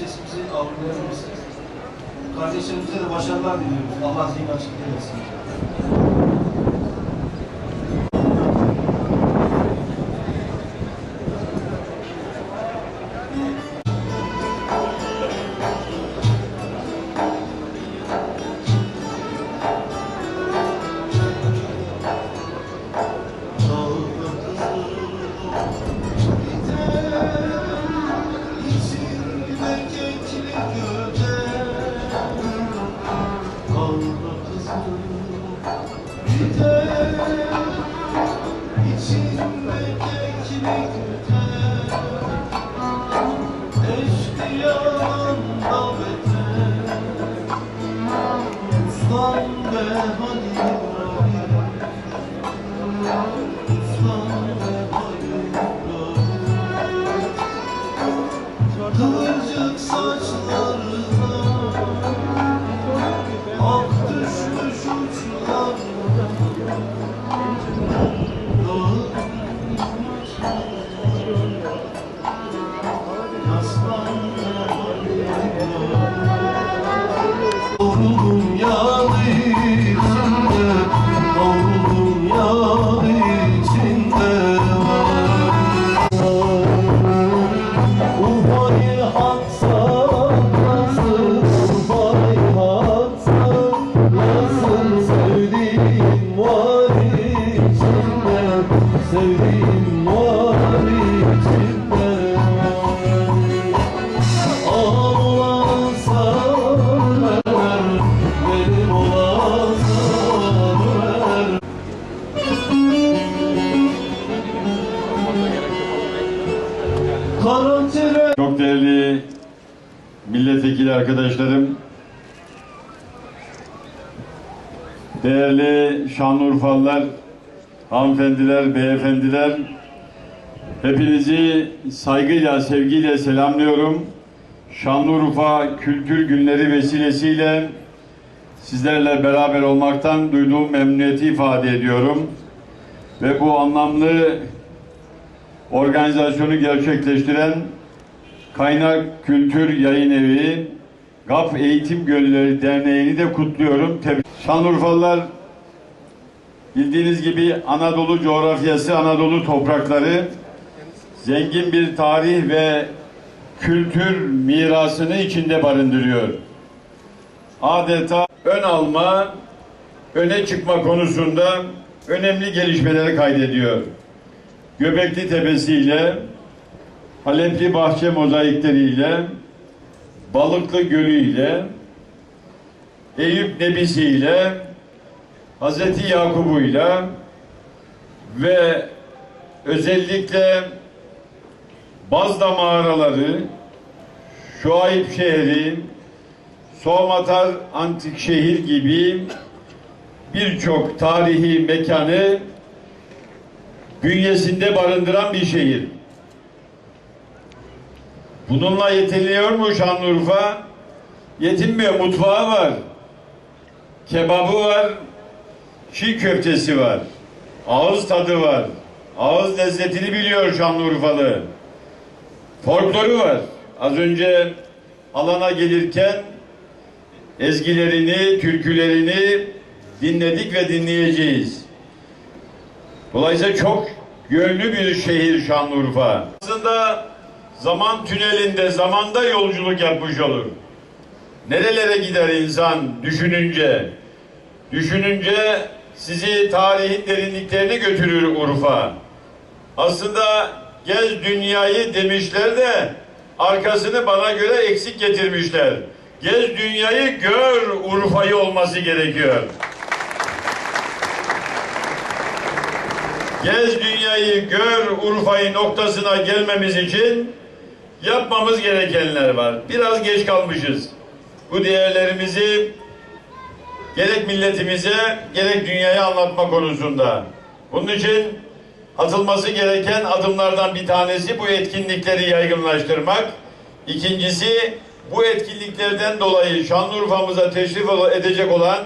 sesimizi algılayabilirsiniz. Kardeşlerimize de başarılar diliyoruz. Allah zihin açıklığı versin. Arkadaşlarım, değerli Şanlıurfalılar, hanımefendiler, beyefendiler, hepinizi saygıyla, sevgiyle selamlıyorum. Şanlıurfa Kültür Günleri vesilesiyle sizlerle beraber olmaktan duyduğum memnuniyeti ifade ediyorum. Ve bu anlamlı organizasyonu gerçekleştiren Kaynak Kültür Yayın Evi, GAP Eğitim Gönülleri Derneği'ni de kutluyorum. Tebrik. Şanlıurfalılar bildiğiniz gibi Anadolu coğrafyası, Anadolu toprakları zengin bir tarih ve kültür mirasını içinde barındırıyor. Adeta ön alma, öne çıkma konusunda önemli gelişmeleri kaydediyor. Göbekli Tepesi ile Halepli Bahçe mozaikleriyle Balıklı Gölü ile Eyüp Nebisi ile Hazreti Yakub'uyla ve özellikle Bazda mağaraları, Şuayb şehri, Soğmatar Antik Şehir gibi birçok tarihi mekanı bünyesinde barındıran bir şehir. Bununla yetiniliyor mu Şanlıurfa? Yetinmiyor. Mutfağı var. Kebabı var. Çiğ köftesi var. Ağız tadı var. Ağız lezzetini biliyor Şanlıurfalı. Folkloru var. Az önce alana gelirken ezgilerini, türkülerini dinledik ve dinleyeceğiz. Dolayısıyla çok yönlü bir şehir Şanlıurfa. Aslında zaman tünelinde, zamanda yolculuk yapmış olur. Nerelere gider insan düşününce? Düşününce sizi tarihin derinliklerine götürür Urfa. Aslında gez dünyayı demişler de arkasını bana göre eksik getirmişler. Gez dünyayı gör Urfa'yı olması gerekiyor. Gez dünyayı gör Urfa'yı noktasına gelmemiz için yapmamız gerekenler var. Biraz geç kalmışız. Bu değerlerimizi gerek milletimize gerek dünyaya anlatma konusunda. Bunun için atılması gereken adımlardan bir tanesi bu etkinlikleri yaygınlaştırmak. İkincisi bu etkinliklerden dolayı Şanlıurfa'mıza teşrif edecek olan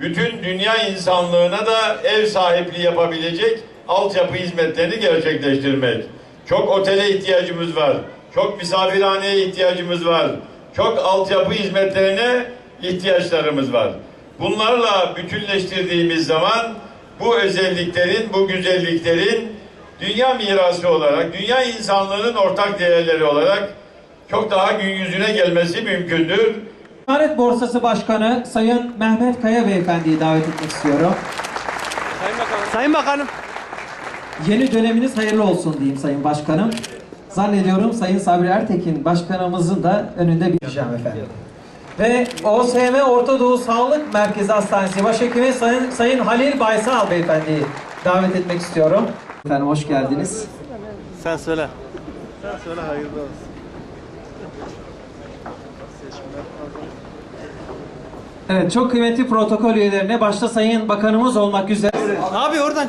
bütün dünya insanlığına da ev sahipliği yapabilecek altyapı hizmetlerini gerçekleştirmek. Çok otele ihtiyacımız var. Çok misafirhaneye ihtiyacımız var. Çok altyapı hizmetlerine ihtiyaçlarımız var. Bunlarla bütünleştirdiğimiz zaman bu özelliklerin, bu güzelliklerin dünya mirası olarak, dünya insanlığının ortak değerleri olarak çok daha gün yüzüne gelmesi mümkündür. Ticaret Borsası Başkanı Sayın Mehmet Kaya Beyefendi'yi davet etmek istiyorum. Sayın Bakanım. Yeni döneminiz hayırlı olsun diyeyim Sayın Başkanım. Zannediyorum Sayın Sabri Ertekin Başkanımızın da önünde bir diyeceğim efendim. Ve OSM Orta Doğu Sağlık Merkezi Hastanesi Başhekimi Sayın, Sayın Halil Baysal Beyefendi'yi davet etmek istiyorum. Efendim hoş geldiniz. Sen söyle. Sen söyle hayırlı olsun. Evet çok kıymetli protokol üyelerine başta Sayın Bakanımız olmak üzere Abi oradan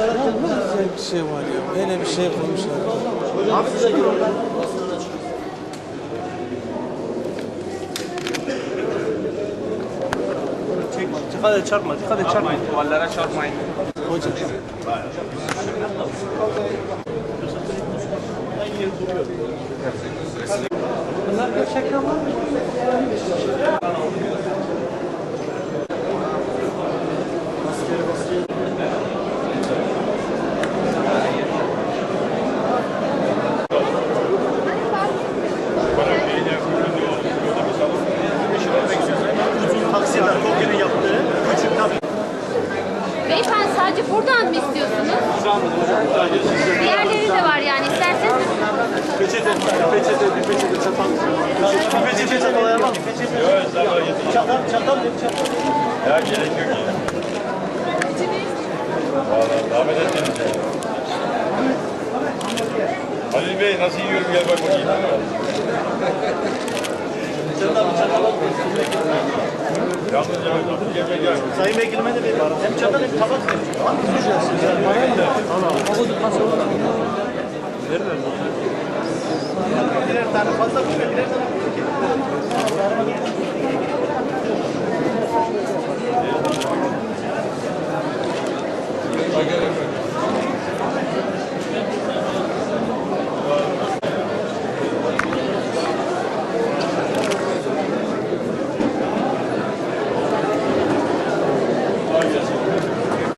Arkadaşlar ne güzel bir şey var ya. Böyle bir şey koymuşlar. Abi size Dikkat et çarpma, dikkat et çarpma. Duvallere çarpmayın. Hocam. Bunlar bir şaka var mı? Peçete, peçete, bir peçete çatal. Bir peçete çatal ayırmam. Çatal, çatal, çatal. Ya gerek yok ya. Vallahi davet ettiniz ya. Halil Bey nasıl yiyorum gel bak bakayım. Yalnızca bak, gel gel gel. Sayın Vekilime de verin. Hem çatal hem tabak verin. Hangi güzelsiniz ya? Verirler. Birer tane fazla koy, birer tane koy.